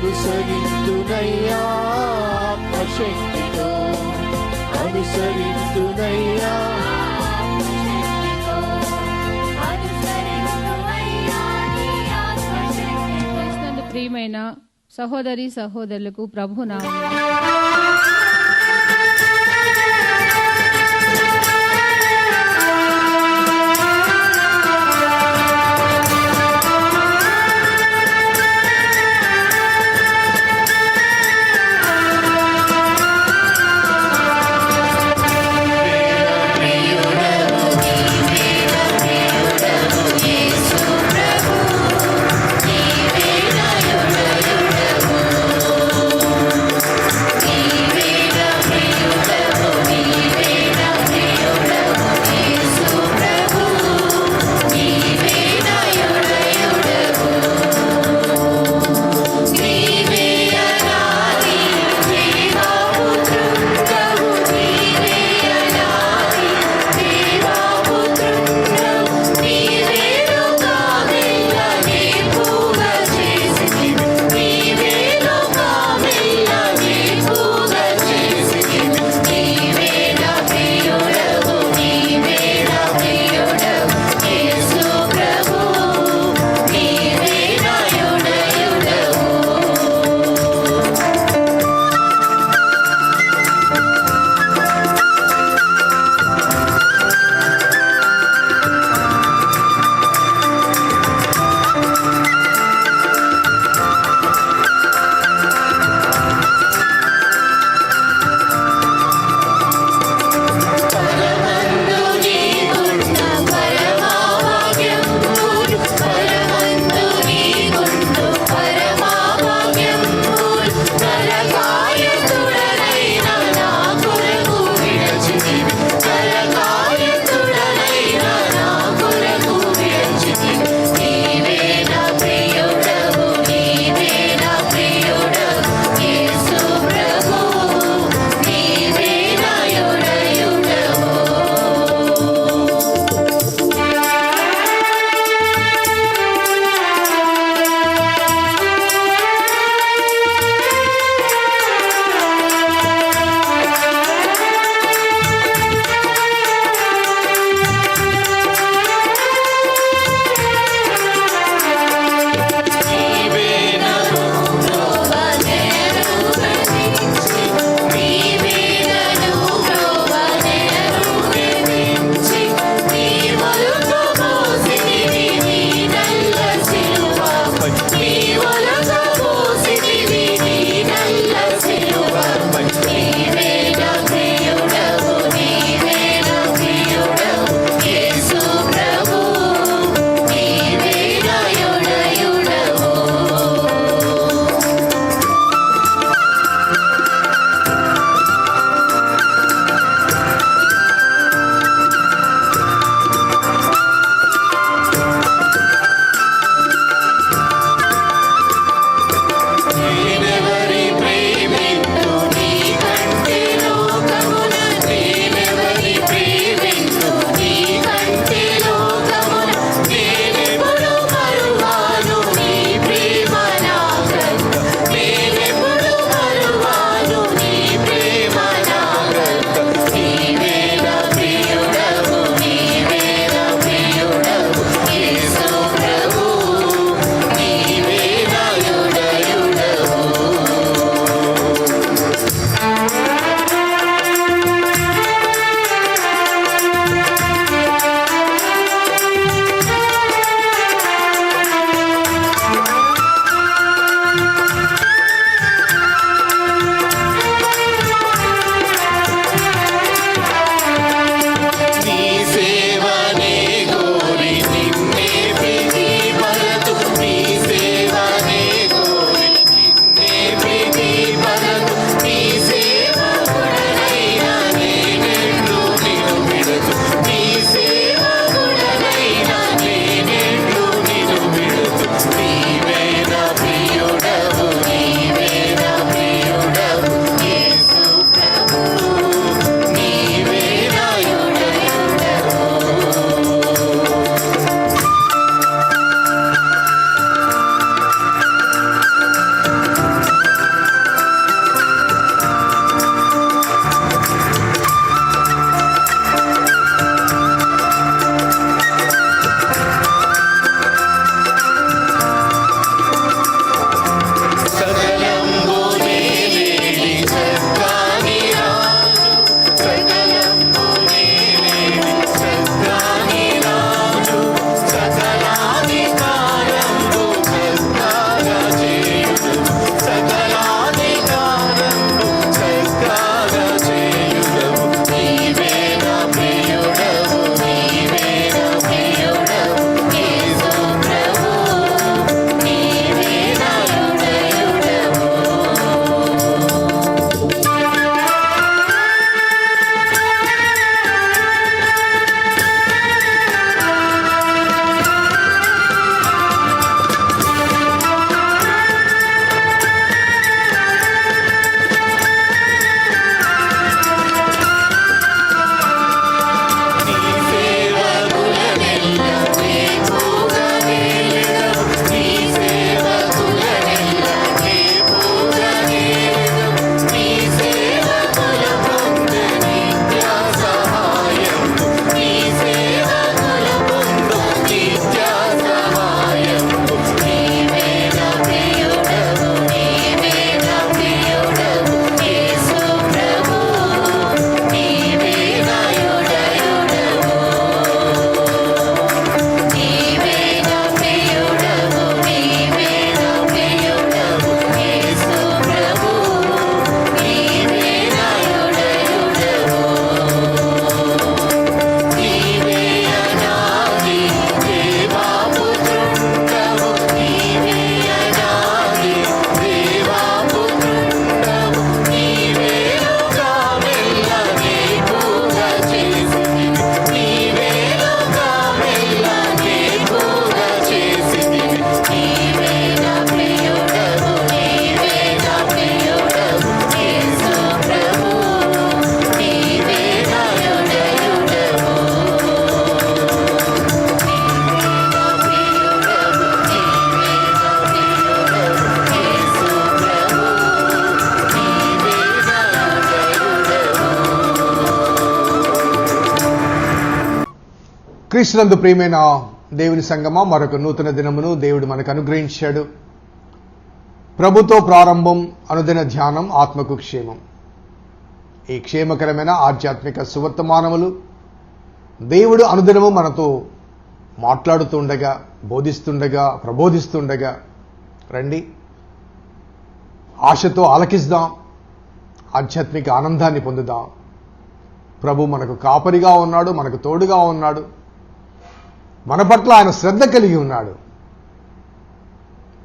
అనుసరించునయ్యా శక్తితో అనుసరించునయ్యా ప్రియమైన సహోదరి సహోదరులకు ప్రభు క్రీస్తునందు ప్రియమైన దేవుని సంగమా మరొక నూతన దినమును దేవుడు మనకు అనుగ్రహించాడు. ప్రభుతో ప్రారంభం అనుదిన ధ్యానం ఆత్మకు క్షేమం. ఈ క్షేమకరమైన ఆధ్యాత్మిక సువర్తమానములు దేవుడు అనుదినము మనతో మాట్లాడుతుండగా బోధిస్తుండగా ప్రబోధిస్తుండగా రండి. ఆశతో ఆలకిస్తాం ఆధ్యాత్మిక ఆనందాన్ని పొందుదాం. ప్రభు మనకు కాపరిగా ఉన్నాడు మనకు తోడుగా ఉన్నాడు. మన పట్ల ఆయన శ్రద్ధ కలిగి ఉన్నాడు.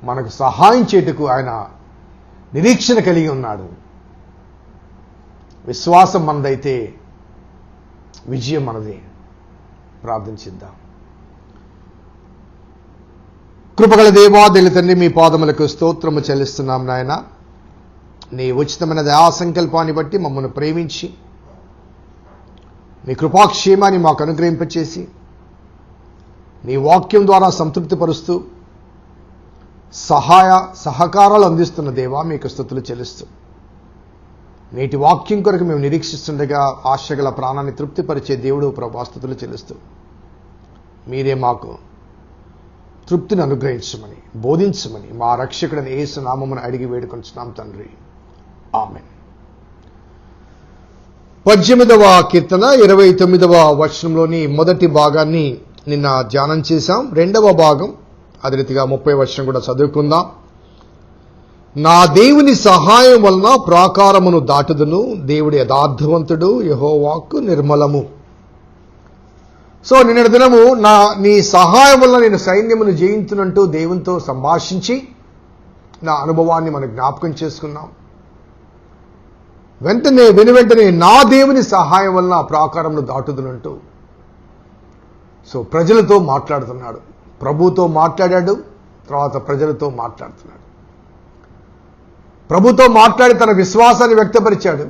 మనకు సహాయం చేటుకు ఆయన నిరీక్షణ కలిగి ఉన్నాడు. విశ్వాసం మనదైతే విజయం మనదే. ప్రార్థించిద్దాం కృపగల దేవా దేని తండ్రి మీ పాదములకు స్తోత్రము చెల్లిస్తున్నాం నాయన. నీ ఉచితమైన దయాసంకల్పాన్ని బట్టి మమ్మల్ని ప్రేమించి నీ కృపాక్షేమాన్ని మాకు అనుగ్రహింపచేసి నీ వాక్యం ద్వారా సంతృప్తిపరుస్తూ సహాయ సహకారాలు అందిస్తున్న దేవా మీకు స్థుతులు చెల్లిస్తూ. నేటి వాక్యం కొరకు మేము నిరీక్షిస్తుండగా ఆశగల ప్రాణాన్ని తృప్తిపరిచే దేవుడు ప్రభాస్తుతులు చెల్లిస్తూ. మీరే మాకు తృప్తిని అనుగ్రహించమని బోధించమని మా రక్షకుడిని ఏసు నామమును అడిగి వేడుకొంచున్నాం తండ్రి. ఆమె పద్దెనిమిదవ కీర్తన ఇరవై తొమ్మిదవ వచనంలోని మొదటి భాగాన్ని నిన్న ధ్యానం చేశాం. రెండవ భాగం అదే రీతిగా ముప్పై వర్షం కూడా చదువుకుందాం. నా దేవుని సహాయం వలన ప్రాకారమును దాటుదును. దేవుడి యథార్థవంతుడు యహోవాక్కు నిర్మలము. సో నిన్నటి దినము నా నీ సహాయం వల్ల నేను సైన్యమును జయించునంటూ దేవునితో సంభాషించి నా అనుభవాన్ని మనం జ్ఞాపకం చేసుకున్నాం. వెంటనే వెను వెంటనే నా దేవుని సహాయం వల్ల ప్రాకారమును దాటుదునంటూ సో ప్రజలతో మాట్లాడుతున్నాడు. ప్రభుతో మాట్లాడాడు తర్వాత ప్రజలతో మాట్లాడుతున్నాడు. ప్రభుతో మాట్లాడి తన విశ్వాసాన్ని వ్యక్తపరిచాడు.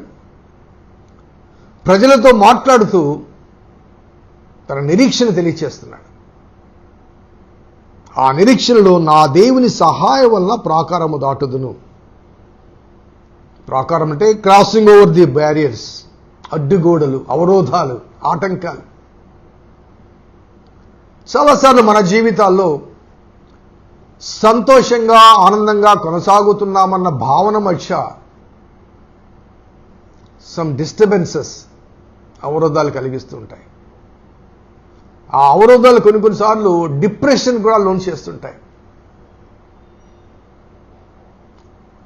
ప్రజలతో మాట్లాడుతూ తన నిరీక్షణ తెలియచేస్తున్నాడు. ఆ నిరీక్షణలో నా దేవుని సహాయం వల్ల ప్రాకారము దాటుదును. ప్రాకారం అంటే క్రాసింగ్ ఓవర్ ది బ్యారియర్స్ అడ్డుగోడలు అవరోధాలు ఆటంకాలు. చాలాసార్లు మన జీవితాల్లో సంతోషంగా ఆనందంగా కొనసాగుతున్నామన్న భావన మధ్య సమ్ డిస్టర్బెన్సెస్ అవరోధాలు కలిగిస్తూ ఉంటాయి ఆ అవరోధాలు కొన్ని కొన్నిసార్లు డిప్రెషన్ కూడా లోన్ చేస్తుంటాయి.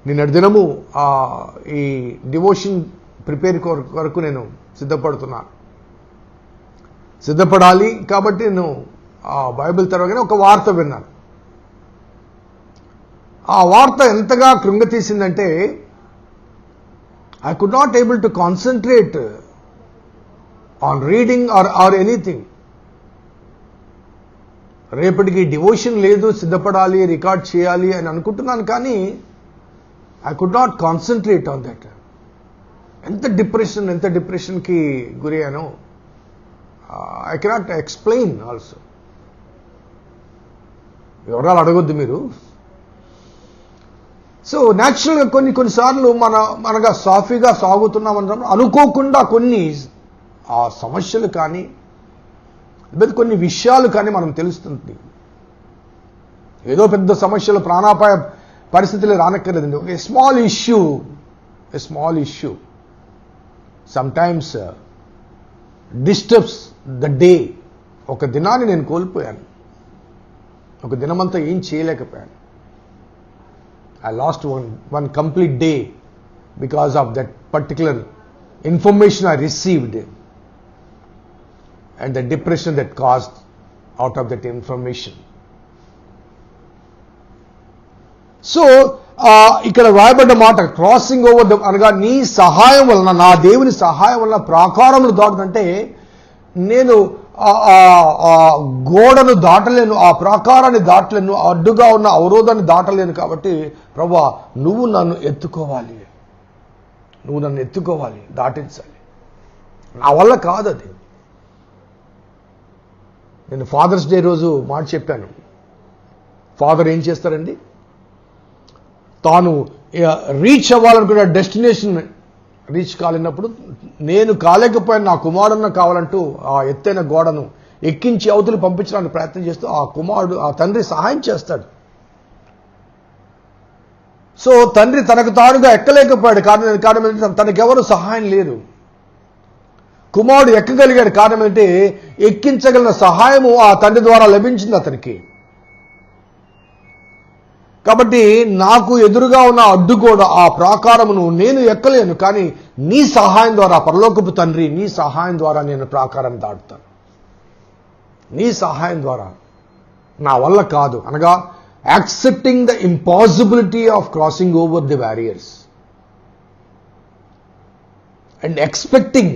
నిన్నటి దినము ఈ డివోషన్ ప్రిపేర్ కొరకు నేను సిద్ధపడుతున్నాను. సిద్ధపడాలి కాబట్టి నేను బైబిల్ తెరవగానే ఒక వార్త విన్నాను. ఆ వార్త ఎంతగా కృంగతీసిందంటే I could not able to concentrate on reading or or anything రేపటికి డివోషన్ లేదు సిద్ధపడాలి రికార్డ్ చేయాలి అని అనుకుంటున్నాను కానీ I could not concentrate on that ఎంత డిప్రెషన్ ఎంత డిప్రెషన్కి గురయ్యానో ఐ కెనాట్ ఎక్స్ప్లెయిన్ ఆల్సో వివరాలు అడగొద్దు మీరు. సో న్యాచురల్గా కొన్ని కొన్నిసార్లు మన మనగా సాఫీగా సాగుతున్నాం అన్నప్పుడు అనుకోకుండా కొన్ని ఆ సమస్యలు కానీ లేదా కొన్ని విషయాలు కానీ మనం తెలుస్తుంది. ఏదో పెద్ద సమస్యలు ప్రాణాపాయ పరిస్థితులు రానక్కర్లేదండి. ఒక small issue a small issue sometimes disturbs the day ఒక దినాన్ని నేను కోల్పోయాను. ఒక దినమంతా ఏం చేయలేకపోయాను. I lost one one complete day because of that particular information I received and the depression that caused out of that information so ఇక్కడ రాయబడ్డ మాట క్రాసింగ్ ఓవర్ అనగా నీ సహాయం వలన నా దేవుని సహాయం వలన ప్రాకారములు దాటుదంటే నేను ఆ- గోడను దాటలేను ఆ ప్రాకారాన్ని దాటలేను అడ్డుగా ఉన్న అవరోధాన్ని దాటలేను కాబట్టి ప్రభా నువ్వు నన్ను ఎత్తుకోవాలి. నువ్వు నన్ను ఎత్తుకోవాలి దాటించాలి. నా వల్ల కాదు అది నేను ఫాదర్స్ డే రోజు మాట చెప్పాను. ఫాదర్ ఏం చేస్తారండి? తాను రీచ్ అవ్వాలనుకున్న డెస్టినేషన్ రీచ్ కాలేనప్పుడు నేను కాలేకపోయిన నా కుమారున్న కావాలంటూ ఆ ఎత్తైన గోడను ఎక్కించి అవతలు పంపించడానికి ప్రయత్నం చేస్తూ ఆ కుమారుడు ఆ తండ్రి సహాయం చేస్తాడు. సో తండ్రి తనకు తానుగా ఎక్కలేకపోయాడు. కారణం కారణం ఏంటంటే తనకెవరు సహాయం లేరు. కుమారుడు ఎక్కగలిగాడు? కారణం ఏంటంటే ఎక్కించగలిగిన సహాయము ఆ తండ్రి ద్వారా లభించింది అతనికి. కాబట్టి నాకు ఎదురుగా ఉన్న అడ్డుగోడ ఆ ప్రాకారమును నేను ఎక్కలేను కానీ నీ సహాయం ద్వారా పరలోకపు తండ్రి నీ సహాయం ద్వారా నేను ప్రాకారం దాటుతాను. నీ సహాయం ద్వారా. నా వల్ల కాదు. అనగా accepting the impossibility of crossing over the barriers and expecting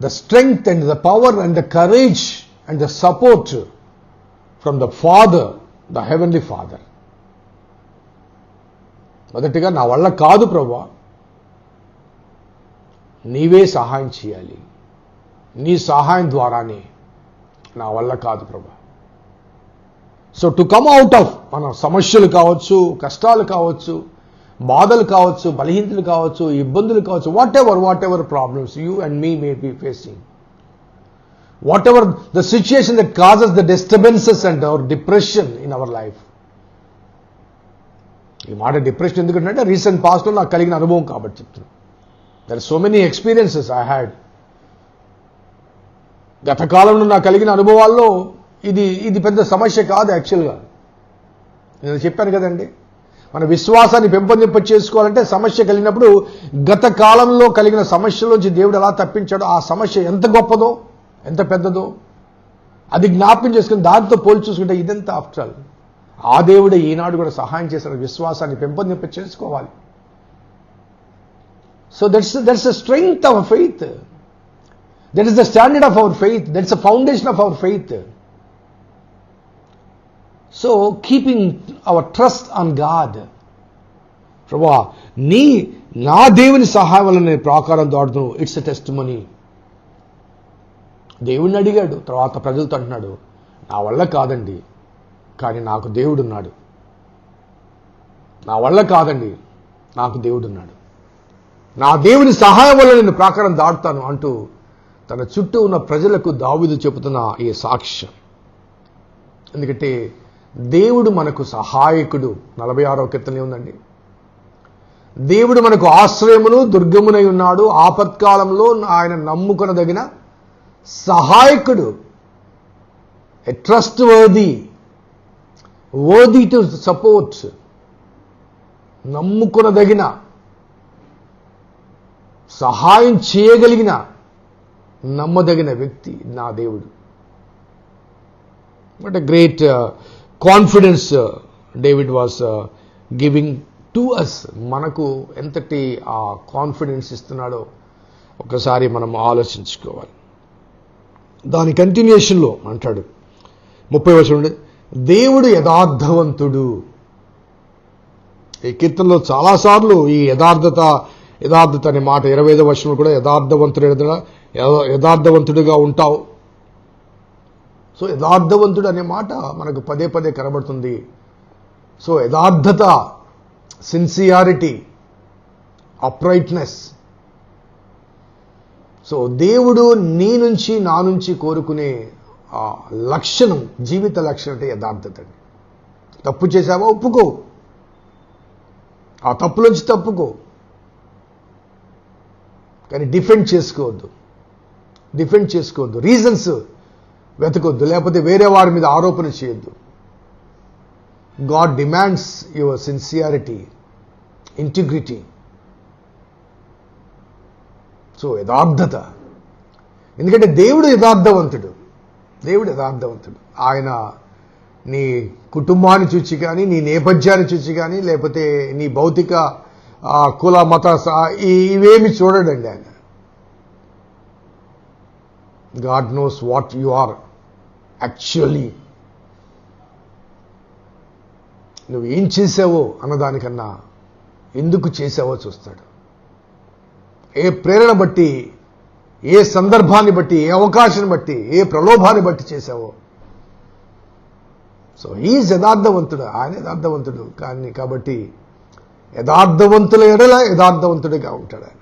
the strength and the power and the courage and the support from the father the Heavenly Father. మొదటిగా నా వల్ల కాదు ప్రభా. నీవే సహాయం చేయాలి. నీ సహాయం ద్వారానే నా వల్ల కాదు ప్రభా. So to come out of మన సమస్యలు కావచ్చు కష్టాలు కావచ్చు బాధలు కావచ్చు బలహీనతలు కావచ్చు ఇబ్బందులు కావచ్చు whatever whatever problems you and me may be facing whatever the situation that causes the disturbances and our depression in our life ఈ మాట డిప్రెషన్ ఎందుకంటే రీసెంట్ పాస్ట్లో నాకు కలిగిన అనుభవం కాబట్టి చెప్తున్నాను. There so many experiences I had గత కాలంలో నాకు కలిగిన అనుభవాల్లో ఇది ఇది పెద్ద సమస్య కాదు యాక్చువల్గా. నేను చెప్పాను కదండి. మన విశ్వాసాన్ని పెంపొందింప చేసుకోవాలంటే సమస్య కలిగినప్పుడు గత కాలంలో కలిగిన సమస్యలోంచి దేవుడు ఎలా తప్పించాడో ఆ సమస్య ఎంత గొప్పదో ఎంత పెద్దదో అది జ్ఞాపకం చేసుకుని దాంతో పోల్చి చూసుకుంటే ఇదంతా ఆఫ్టర్ ఆల్. ఆ దేవుడే ఈనాడు కూడా సహాయం చేసిన విశ్వాసాన్ని పెంపొందింప చేసుకోవాలి. So that's that's the strength of faith that is the standard of our faith that's the foundation of our faith so keeping our trust on God ప్రభా నీ నా దేవుని సహాయం వల్ల నేను ప్రాకారం దాడుతున్నాను ఇట్స్ ఎ టెస్ట్ మనీ దేవుణ్ణి అడిగాడు. తర్వాత ప్రజలతో అంటున్నాడు నా వల్ల కాదండి. కానీ నాకు దేవుడున్నాడు. నా వల్ల కాదండి నాకు దేవుడున్నాడు. నా దేవుని సహాయం వల్ల నేను ప్రాకారం దాటుతాను అంటూ తన చుట్టూ ఉన్న ప్రజలకు దావిదు చెబుతున్న ఈ సాక్ష్యం. ఎందుకంటే దేవుడు మనకు సహాయకుడు. నలభై ఆరో కీర్తనే ఉందండి. దేవుడు మనకు ఆశ్రయమును దుర్గమునై ఉన్నాడు. ఆపత్కాలంలో ఆయన నమ్ముకొనదగిన సహాయకుడు. Trustworthy worthy to support నమ్ముకొనదగిన. సహాయం చేయగలిగిన. నమ్మదగిన వ్యక్తి నా దేవుడు. What a great uh, confidence uh, David was uh, giving to us మనకు ఎంతటి ఆ కాన్ఫిడెన్స్ ఇస్తున్నాడో ఒకసారి మనం ఆలోచించుకోవాలి. దాని కంటిన్యూషన్లో అంటాడు. ముప్పై వర్షం దేవుడు యథార్థవంతుడు. ఈ కీర్తనలో చాలాసార్లు ఈ యథార్థత యథార్థత అనే మాట ఇరవై ఐదో వర్షంలో కూడా యథార్థవంతుడు యథార్థవంతుడిగా ఉంటావు. సో యథార్థవంతుడు అనే మాట మనకు పదే పదే కనబడుతుంది. సో యథార్థత సిన్సియారిటీ అప్రైట్నెస్ సో దేవుడు నీ నుంచి నా నుంచి కోరుకునే లక్షణం జీవిత లక్షణం అంటే యథార్థత అండి. తప్పు చేశావా? ఒప్పుకో. ఆ తప్పులోంచి తప్పుకో. కానీ డిఫెండ్ చేసుకోవద్దు. డిఫెండ్ చేసుకోవద్దు. రీజన్స్ వెతకొద్దు. లేకపోతే వేరే వారి మీద ఆరోపణ చేయొద్దు. God demands your sincerity integrity. So యథార్థత. ఎందుకంటే దేవుడు యథార్థవంతుడు. దేవుడు యథార్థవంతుడు. ఆయన నీ కుటుంబాన్ని చూచి కానీ నీ నేపథ్యాన్ని చూచి కానీ లేకపోతే నీ భౌతిక కుల మత ఇవేమి చూడడండి ఆయన. God knows what you are actually. నువ్వు ఏం చేసావో అన్నదానికన్నా ఎందుకు చేసావో చూస్తాడు. ఏ ప్రేరణ బట్టి ఏ సందర్భాన్ని బట్టి ఏ అవకాశాన్ని బట్టి ఏ ప్రలోభాన్ని బట్టి చేశావో. సో ఈ యథార్థవంతుడు ఆయన యథార్థవంతుడు కానీ కాబట్టి యథార్థవంతుల ఎడల యథార్థవంతుడిగా ఉంటాడు ఆయన.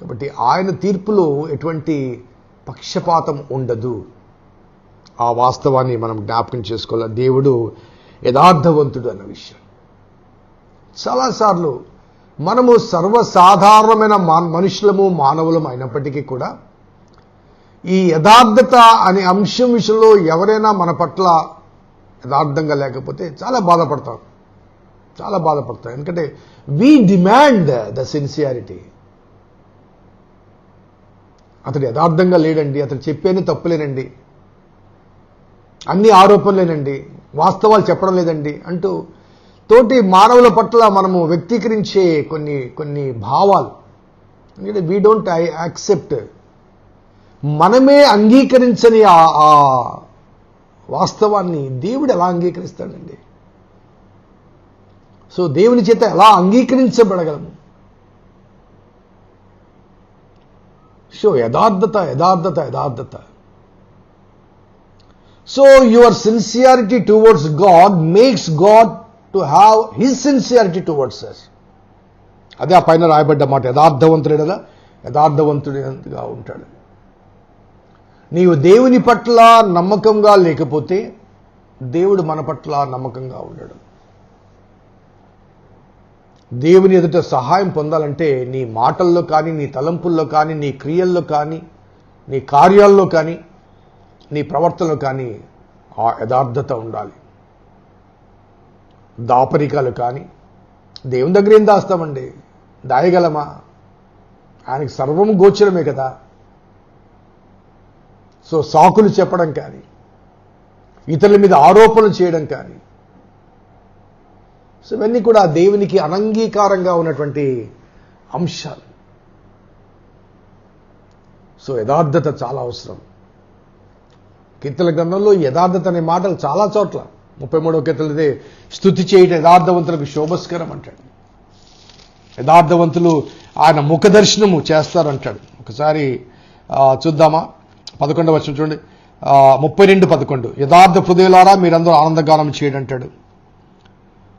కాబట్టి ఆయన తీర్పులో ఎటువంటి పక్షపాతం ఉండదు. ఆ వాస్తవాన్ని మనం జ్ఞాపకం చేసుకోవాలి? దేవుడు యథార్థవంతుడు అన్న విషయం. చాలాసార్లు మనము సర్వసాధారణమైన మా- మనుషులము మానవులం అయినప్పటికీ కూడా ఈ యథార్థత అనే అంశం విషయంలో ఎవరైనా మన పట్ల యథార్థంగా లేకపోతే చాలా బాధపడతాం చాలా బాధపడతాం ఎందుకంటే వీ డిమాండ్ ద సిన్సియారిటీ అతడు యథార్థంగా లేడండి అతడు చెప్పేది తప్పులేనండి అన్ని ఆరోపణలేనండి వాస్తవాలు చెప్పడం లేదండి అంటూ తోటి మానవుల పట్ల మనము వ్యక్తీకరించే కొన్ని కొన్ని భావాలు. ఎందుకంటే వీ డోంట్ ఐ యాక్సెప్ట్ మనమే అంగీకరించని ఆ ఆ వాస్తవాన్ని దేవుడు ఎలా అంగీకరిస్తాడండి? సో దేవుని చేత ఎలా అంగీకరించబడగలము? సో యథార్థత యథార్థత యథార్థత. So your sincerity towards God makes God to have his sincerity towards us అదే ఆ పైన రాయబడ్డ మాట యథార్థవంతుడు కదా యథార్థవంతుడిగా ఉంటాడు. నీవు దేవుని పట్ల నమ్మకంగా లేకపోతే దేవుడు మన పట్ల నమ్మకంగా ఉండడు. దేవుని ఎదుట సహాయం పొందాలంటే నీ మాటల్లో కానీ నీ తలంపుల్లో కానీ నీ క్రియల్లో కానీ నీ కార్యాల్లో కానీ నీ ప్రవర్తనలో కానీ ఆ యథార్థత ఉండాలి. దాపరికాలు కానీ. దేవుని దగ్గర ఏం దాస్తామండి? దాయగలమా? ఆయనకి సర్వం గోచరమే కదా. సో సాకులు చెప్పడం కానీ ఇతరుల మీద ఆరోపణలు చేయడం కానీ. సో ఇవన్నీ కూడా దేవునికి అనంగీకారంగా ఉన్నటువంటి అంశాలు. సో యథార్థత చాలా అవసరం. కీర్తన గ్రంథంలో యథార్థత అనే మాటలు చాలా చోట్ల. ముప్పై మూడో కీర్తనదే స్థుతి చేయటం యథార్థవంతులకు శోభస్కరం అంటాడు. యథార్థవంతులు ఆయన ముఖ దర్శనము చేస్తారంటాడు. ఒకసారి చూద్దామా? పదకొండవ వచ్చిన చూడండి. ముప్పై రెండు పదకొండు. యథార్థ హృదయలారా మీరందరూ ఆనందగానం చేయడం అంటాడు.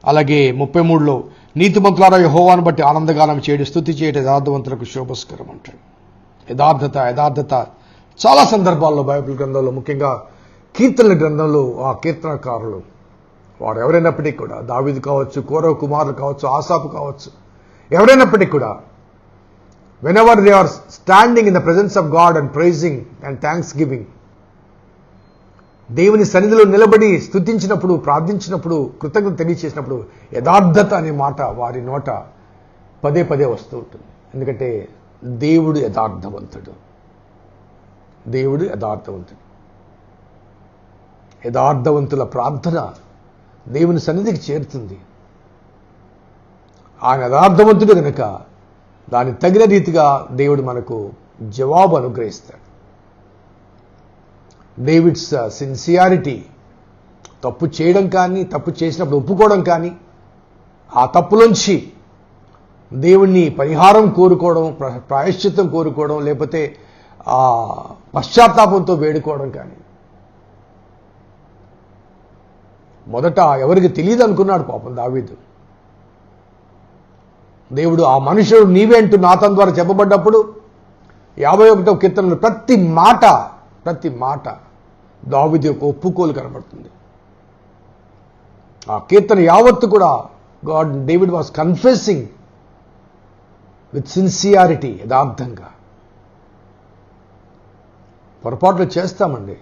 అలాగే ముప్పై మూడులో నీతిమంతులారా యహోవాను బట్టి ఆనందగానం చేయడం స్థుతి చేయడం యథార్థవంతులకు శోభస్కరం అంటాడు. యథార్థత యథార్థత. చాలా సందర్భాల్లో బైబిల్ గ్రంథంలో ముఖ్యంగా కీర్తనల గ్రంథంలో ఆ కీర్తనకారులు వారు ఎవరైనప్పటికీ కూడా దావిది కావచ్చు కోరవ కుమారులు కావచ్చు ఆసాపు కావచ్చు ఎవరైనప్పటికీ కూడా whenever they are standing in the presence of God and praising and thanksgiving దేవుని సన్నిధిలో నిలబడి స్తుతించినప్పుడు ప్రార్థించినప్పుడు కృతజ్ఞత తెలియచేసినప్పుడు యథార్థత అనే మాట వారి నోట పదే పదే వస్తూ ఉంటుంది. ఎందుకంటే దేవుడు యథార్థవంతుడు. దేవుడు యథార్థవంతుడు. యథార్థవంతుల ప్రార్థన దేవుని సన్నిధికి చేరుతుంది. ఆయన యథార్థవంతుడు కనుక దాని తగిన రీతిగా దేవుడు మనకు జవాబు అనుగ్రహిస్తాడు. డేవిడ్స్ సిన్సియారిటీ తప్పు చేయడం కానీ తప్పు చేసినప్పుడు ఒప్పుకోవడం కానీ ఆ తప్పులోంచి దేవుణ్ణి పరిహారం కోరుకోవడం ప్రాయశ్చిత్తం కోరుకోవడం లేకపోతే ఆ పశ్చాత్తాపంతో వేడుకోవడం కానీ మొదట ఎవరికి తెలియదు అనుకున్నాడు పాపం దావీదు. దేవుడు ఆ మనుషుడు నీవే అంటూ నాతం ద్వారా చెప్పబడ్డప్పుడు యాభై ఒకటో కీర్తనలు ప్రతి మాట ప్రతి మాట దావిది యొక్క ఒప్పుకోలు కనబడుతుంది. ఆ కీర్తన యావత్తు కూడా God David was confessing with sincerity యథార్థంగా. పొరపాట్లు చేస్తామండి.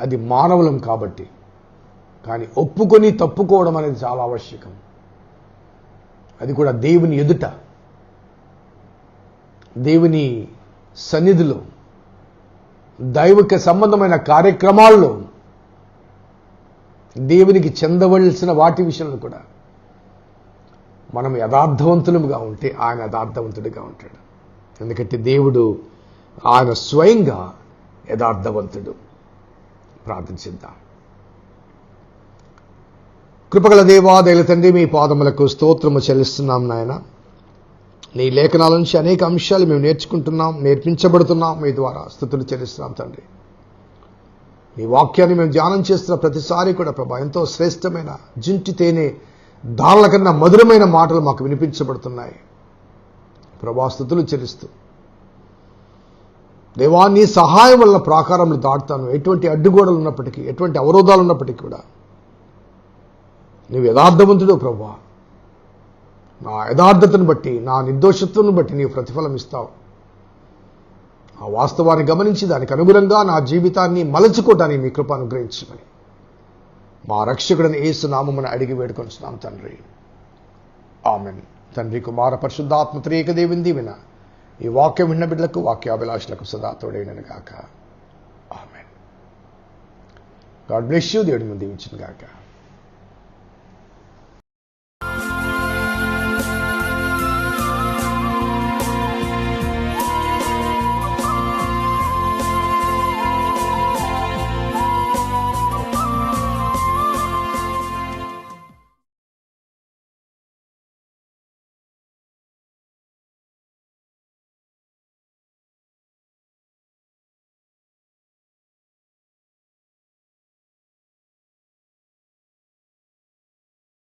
అది మానవులం కాబట్టి. కానీ ఒప్పుకొని తప్పుకోవడం అనేది చాలా ఆవశ్యకం. అది కూడా దేవుని ఎదుట. దేవుని సన్నిధిలో దైవిక సంబంధమైన కార్యక్రమాల్లో దేవునికి చెందవలసిన వాటి విషయంలో కూడా మనం యథార్థవంతులుగా ఉంటే ఆయన యథార్థవంతుడిగా ఉంటాడు. ఎందుకంటే దేవుడు ఆయన స్వయంగా యథార్థవంతుడు. ప్రార్థించిద్దాం కృపగల దేవాదయల తండ్రి మీ పాదములకు స్తోత్రము చెల్లిస్తున్నాం నాయన. నీ లేఖనాల నుంచి అనేక అంశాలు మేము నేర్చుకుంటున్నాం నేర్పించబడుతున్నాం మీ ద్వారా స్థుతులు చెల్లిస్తున్నాం తండ్రి. నీ వాక్యాన్ని మేము ధ్యానం చేస్తున్న ప్రతిసారి కూడా ప్రభా ఎంతో శ్రేష్టమైన జింటి తేనె దారుల కన్నా మధురమైన మాటలు మాకు వినిపించబడుతున్నాయి. ప్రభాస్తుతులు చెల్లిస్తూ దేవా నీ సహాయం వలన ప్రాకారములు దాటుతాను. ఎటువంటి అడ్డుగోడలు ఉన్నప్పటికీ ఎటువంటి అవరోధాలు ఉన్నప్పటికీ కూడా. నీవు యథార్థవంతుడు ప్రభా నా యథార్థతను బట్టి నా నిర్దోషత్వం బట్టి నీవు ప్రతిఫలం ఇస్తావు. ఆ వాస్తవాన్ని గమనించి దానికి అనుగుణంగా నా జీవితాన్ని మలచుకోవటానికి మీ కృప అనుగ్రహించమని. మా రక్షకుడిని ఏసు నామమున అడిగి వేడుకొంచున్నాం తండ్రి. ఆమెన్. తండ్రి కుమార పరిశుద్ధాత్మ త్రేక దేవింది విన ఈ వాక్యం విన్న బిడ్డలకు వాక్యాభిలాషులకు సదా తోడైనను గాక. ఆమె గాడ్ బ్లెస్ యూ దేవుడి ముందు దీవించిన గాక.